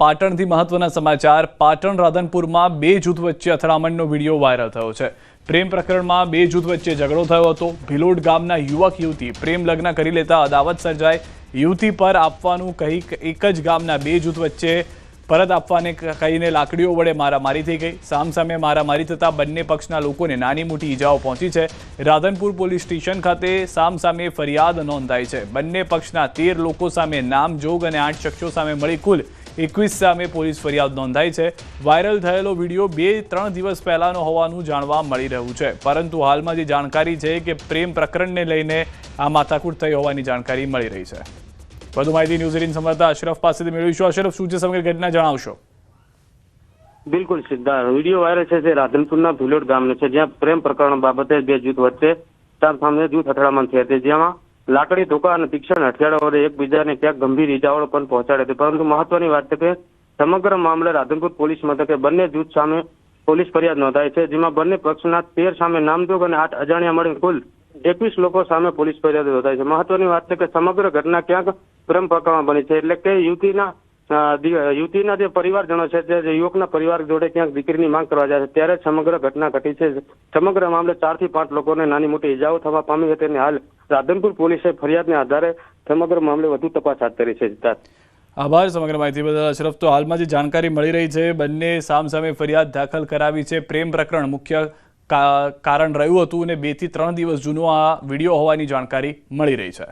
પાટણથી મહત્વના સમાચાર. પાટણ રાધનપુરમાં બે જૂથ વચ્ચે અથડામણનો વીડિયો વાયરલ થયો છે. પ્રેમ પ્રકરણમાં બે જૂથ વચ્ચે ઝઘડો થયો હતો. ભિલોડ ગામના યુવક, યુવતી પ્રેમ લગ્ન કરી લેતા અદાવત સર્જાઈ યુવતી પર આપવાનું કહી એક જ ગામના બે જૂથ વચ્ચે પરત આપવાને કહીને લાકડીઓ વડે મારામારી થઈ ગઈ. સામસામે મારામારી થતાં બંને પક્ષના લોકોને નાની મોટી ઈજાઓ પહોંચી છે. રાધનપુર પોલીસ સ્ટેશન ખાતે સામસામે ફરિયાદ નોંધાઈ છે. બંને પક્ષના તેર લોકો સામે નામજોગ અને આઠ શખ્સો સામે મળી કુલ એકવીસ સામે પોલીસ ફરિયાદ નોંધાઈ છે. વાયરલ થયેલો વીડિયો બે ત્રણ દિવસ પહેલાનો હોવાનું જાણવા મળી રહ્યું છે. પરંતુ હાલમાં જે જાણકારી છે કે પ્રેમ પ્રકરણને લઈને આ માથાકૂટ થઈ હોવાની જાણકારી મળી રહી છે. વધુ માહિતી ન્યૂઝ એટીન સંવાદદાતા અશરફ પાસેથી મેળવીશું. અશરફ, શું છે સમગ્ર ઘટના જણાવશો? બિલકુલ, સિદ્ધાર્થ. વીડિયો વાયરલ છે તે રાધનપુરના ભિલોડ ગામનો છે, જ્યાં પ્રેમ પ્રકરણ બાબતે બે જૂથ વચ્ચે સામે જૂથ અથડામણ થઈ હતી, જેમાં લાકડી, ધોકા અને તીક્ષ્ણ હથિયારો વડે એકબીજાને ક્યાંક ગંભીર ઇજાઓ પણ પહોંચાડે છે. પરંતુ મહત્વની વાત છે કે, સમગ્ર મામલે રાધનપુર પોલીસ મથકે બંને જૂથ સામે પોલીસ ફરિયાદ નોંધાઈ છે, જેમાં બંને પક્ષના તેર સામે નામજોગ અને આઠ અજાણ્યા મળી કુલ એકવીસ લોકો સામે પોલીસ ફરિયાદ નોંધાઈ છે. મહત્વની વાત છે કે, સમગ્ર ઘટના ક્યાંક ક્રમ પ્રકારમાં બની છે, એટલે કે યુવતીના યુવતીના જે પરિવારજનો છે તે યુવકના પરિવાર જોડે ક્યાંક દીકરીની માંગ કરવા જાય છે, ત્યારે સમગ્ર ઘટના ઘટી છે. સમગ્ર મામલે ચારથી પાંચ લોકોને નાની મોટી ઇજાઓ થવા પામી હતી અને હાલ રાધનપુર પોલીસે ફરિયાદને આધારે સમગ્ર મામલે વધુ તપાસ હાથ ધરી છે આભાર, સમગ્ર માહિતી બદલ અશરફ. તો હાલમાં જે જાણકારી મળી રહી છે, બંને સામસામે ફરિયાદ દાખલ કરાવી છે. પ્રેમ પ્રકરણ મુખ્ય કારણ રહ્યું હતું અને બેથી ત્રણ દિવસ જૂનો આ વીડિયો હોવાની જાણકારી મળી રહી છે.